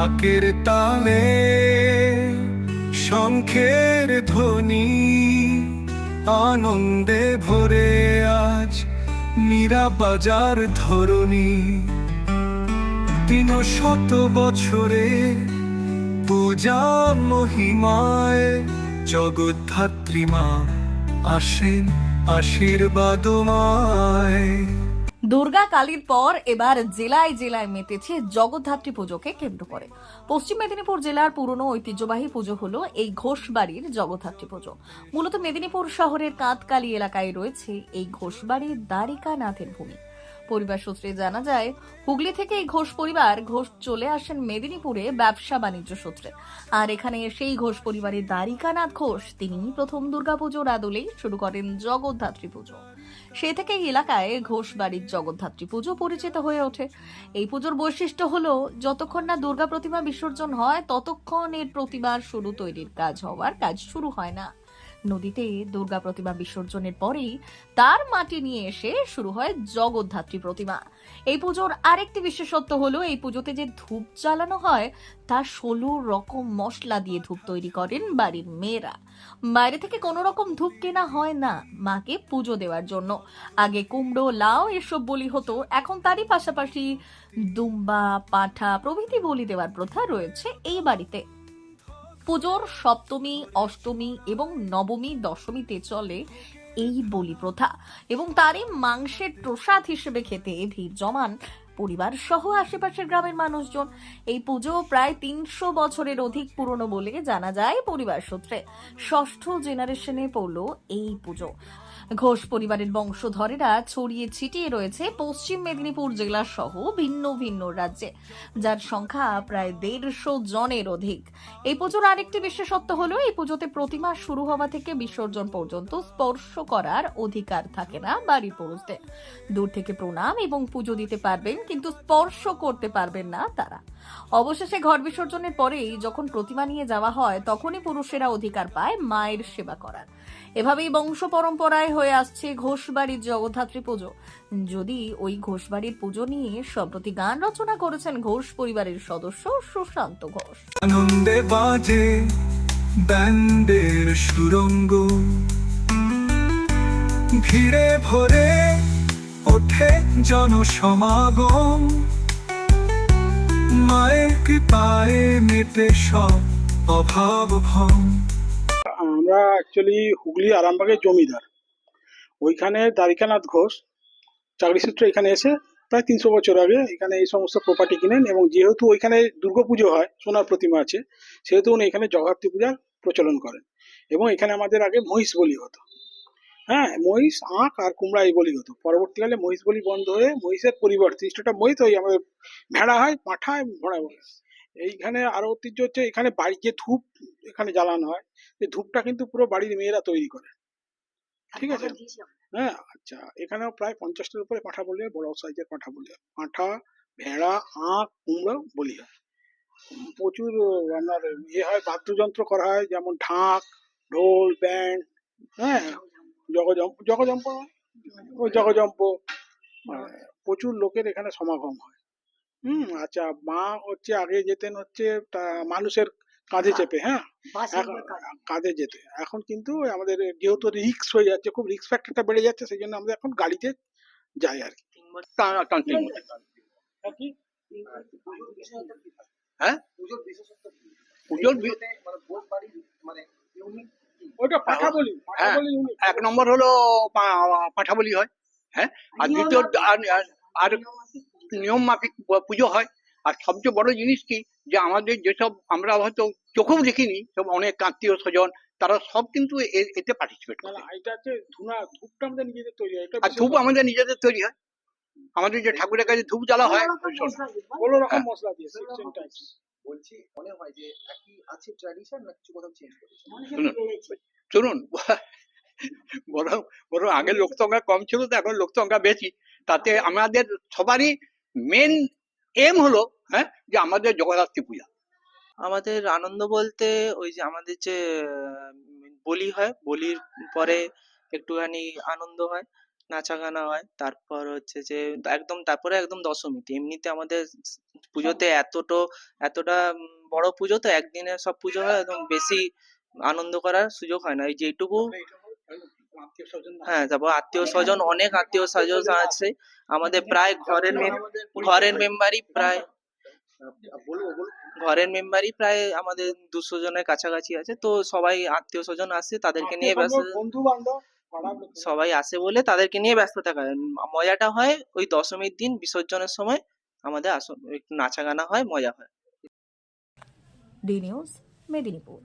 ঢাকের তালে শঙ্খের ধ্বনি আনন্দে ভরে আজ মীরা বাজার ধরণী। তিন শত বছরে পূজা মহিমায় জগদ্ধাত্রী মা আসেন আশীর্বাদমায় দুর্গা কালীর পর এবার জেলায় জেলায় মেতেছে জগদ্ধাত্রী পুজোকে কেন্দ্র করে। পশ্চিম মেদিনীপুর জেলার পুরনো ঐতিহ্যবাহী পুজো হল এই ঘোষবাড়ির জগদ্ধাত্রী পুজো। মূলত মেদিনীপুর শহরের কাঁতকালী এলাকায় রয়েছে এই ঘোষবাড়ির দ্বারিকা নাথের ভূমি। পরিবার সূত্রে জানা যায়, হুগলি থেকে এই ঘোষ পরিবার ঘোষ চলে আসেন মেদিনীপুরে ব্যবসা বাণিজ্য সূত্রে। আর এখানে সেই ঘোষ পরিবারের দ্বারিকানাথ ঘোষ তিনি প্রথম দুর্গাপুজোর আদলেই শুরু করেন জগদ্ধাত্রী পুজো। সে থেকে এলাকায় ঘোষ বাড়ির জগদ্ধাত্রী পুজো পরিচিত হয়ে ওঠে। এই পুজোর বৈশিষ্ট্য হলো, যতক্ষণ না দুর্গা প্রতিমা বিসর্জন হয়, ততক্ষণ এর প্রতিমার শুরু তৈরির কাজ হওয়ার কাজ শুরু হয় না। নদীতে দুর্গা প্রতিমা বিসর্জনের পরেই তার মাটি নিয়ে এসে শুরু হয় জগদ্ধাত্রী প্রতিমা। এই পুজোর আরেকটি বিশেষত্ব হলো, এই পুজোতে যে ধূপ জ্বালানো হয় তা ষোলো রকম মশলা দিয়ে ধূপ তৈরি করেন বাড়ির মেয়েরা। বাইরে থেকে কোনো রকম ধূপ কেনা হয় না, মাকে পুজো দেওয়ার জন্য। আগে কুমড়ো, লাউ এসব বলি হতো, এখন তারই পাশাপাশি দুম্বা, পাঠা প্রভৃতি বলি দেওয়ার প্রথা রয়েছে এই বাড়িতে। পুজোর সপ্তমী, অষ্টমী এবং নবমী, দশমীতে চলে এই বলি প্রথা এবং তারই মাংসের প্রসাদ হিসেবে খেতে ভিড় জমান পরিবার সহ আশেপাশের গ্রামের মানুষজন। এই পুজো প্রায় তিনশো বছরের অধিক পুরনো বলে জানা যায় পরিবার সূত্রে। ষষ্ঠ জেনারেশনে পড়ল এই পুজো। ঘোষ পরিবারের বংশধরেরা ছড়িয়ে ছিটিয়ে রয়েছে পশ্চিম মেদিনীপুর জেলা সহ ভিন্ন ভিন্ন রাজ্যে, যার সংখ্যা প্রায় দেড়শো জনের অধিক। এই পুজোর আরেকটি বিশেষত্ব হলো, এই পুজোতে প্রতিমা শুরু হওয়া থেকে বিসর্জন পর্যন্ত স্পর্শ করার অধিকার থাকে না বাড়ির পুরুষদের। দূর থেকে প্রণাম এবং পুজো দিতে পারবেন, কিন্তু স্পর্শ করতে পারবেন না তারা। অবশেষে ঘর বিসর্জনের পরেই যখন প্রতিমা নিয়ে যাওয়া হয়, তখনই পুরুষেরা অধিকার পায় মায়ের সেবা করার। এভাবেই বংশ পরম্পরায় হয়ে আসছে ঘোষবাড়ির জগদ্ধাত্রী পুজো। যদি ওই ঘোষবাড়ির পুজো নিয়ে সম্প্রতি গান রচনা করেছেন ঘোষ পরিবারের সদস্য সুশান্ত ঘোষ। আনন্দে বাজে ব্যান্ডের সুরঙ্গ। ভিড়ে ভরে ওঠে জনসমাগম। মায়ের কৃপায় মেটে সব অভাব ভম আমরা অ্যাকচুয়ালি হুগলি আরামবাগের জমিদার। ওইখানে দ্বারিকানাথ ঘোষ চাকরি সূত্রে এখানে এসে প্রায় তিনশো বছর আগে এখানে এই সমস্ত প্রপার্টি কিনেন এবং যেহেতু ওইখানে দুর্গাপুজো হয়, সোনার প্রতিমা আছে, সেহেতু উনি এখানে জগদ্ধাত্রী পূজার প্রচলন করেন এবং এখানে আমাদের আগে মহিষ বলি হতো। হ্যাঁ মহিষ আঁক আর কুমড়া এই বলি হতো। পরবর্তীকালে মহিষ বলি বন্ধ হয়ে মহিষের পরিবর্তে ইষ্টটা মহিষ ওই আমাদের ভেড়া হয়, পাঁঠা ঘোড়া বলে। এইখানে আরও ঐতিহ্য হচ্ছে, এখানে বাড়ি যে ধূপ এখানে জ্বালানো হয়, এই ধূপটা কিন্তু পুরো বাড়ির মেয়েরা তৈরি করে। ঠিক আছে? হ্যাঁ আচ্ছা। এখানেও প্রায় পঞ্চাশটার উপরে পাঁঠা বলি বড় সাইজের পাঁঠা বলি পাঁঠা ভেড়া আঁক কুমড়ো বলি হয়। প্রচুর আপনার ইয়ে হয় বাদ্যযন্ত্র করা হয় যেমন ঢাক ঢোল ব্যান্ড হ্যাঁ জগজম্প জগজম্প ওই জগজম্প প্রচুর লোকের এখানে সমাগম হয়। হুম আচ্ছা মা হচ্ছে আগে যেতেন হচ্ছে মানুষের কাঁধে চেপে হ্যাঁ? এখন- কাঁধে। যেতে। এখন কিন্তু আমাদের যেহেতু রিক্স হয়ে যাচ্ছে খুব রিক্স ফ্যাক্টরটা বেড়ে যাচ্ছে সেই জন্য আমরা এখন গাড়িতে যাই আর কি। হ্যাঁ? পুজোর বলি পাঠা হ্যাঁ, এক নম্বর হলো পা- পাঁঠা বলি হয় হ্যাঁ? আর দ্বিতীয় আর নিয়ম মাফিক পুজো হয়। আর সবচেয়ে বড় জিনিস কি? যে আমাদের যেসব আমরা হয়তো চোখেও দেখিনি সব অনেক আত্মীয় স্বজন তারা সব কিন্তু এতে পার্টিসিপেট করে এটা হচ্ছে ধুনা ধূপটা আমাদের নিজেদের তৈরি হয় আর ধূপ আমাদের নিজেদের তৈরি হয়। আমাদের যে ঠাকুরের কাছে ধূপ জ্বালা হয় ষোলো রকম। মশলা দিয়ে বলছি মনে হয় যে একই আছে ট্র্যাডিশন না কিছু কোথাও চেঞ্জ করেছে? শুনুন শুনুন বরং বরং আগে লোক সংখ্যা কম ছিল তো এখন লোক সংখ্যা বেশি। তাতে আমাদের সবারই মেন এম হলো হ্যাঁ যে আমাদের জগদ্ধাত্রী পূজা। আমাদের আনন্দ বলতে ওই যে আমাদের যে, বলি হয়, বলির পরে একটুখানি আনন্দ হয় নাচা গানা হয়, তারপর হচ্ছে যে একদম, তারপরে একদম দশমীতে এমনিতে আমাদের পুজোতে এতটো, এতটা বড় পুজো তো একদিনে সব পুজো হয়, একদম বেশি আনন্দ করার সুযোগ হয় না। এই যেটুকু হ্যাঁ তারপর আত্মীয় স্বজন, অনেক আত্মীয় স্বজন আছে। আমাদের প্রায় ঘরের ঘরের মেম্বারই প্রায় ঘরের মেম্বারই প্রায় আমাদের দুশো জনের কাছাকাছি আছে। তো সবাই আত্মীয় স্বজন আসে তাদেরকে নিয়ে ব্যস্ত বন্ধু বান্ধব সবাই আসে বলে তাদেরকে নিয়ে ব্যস্ত থাকা মজাটা হয় ওই দশমীর দিন বিসর্জনের সময় আমাদের আসন একটু নাচা গানা হয় মজা হয়। D news Medinipur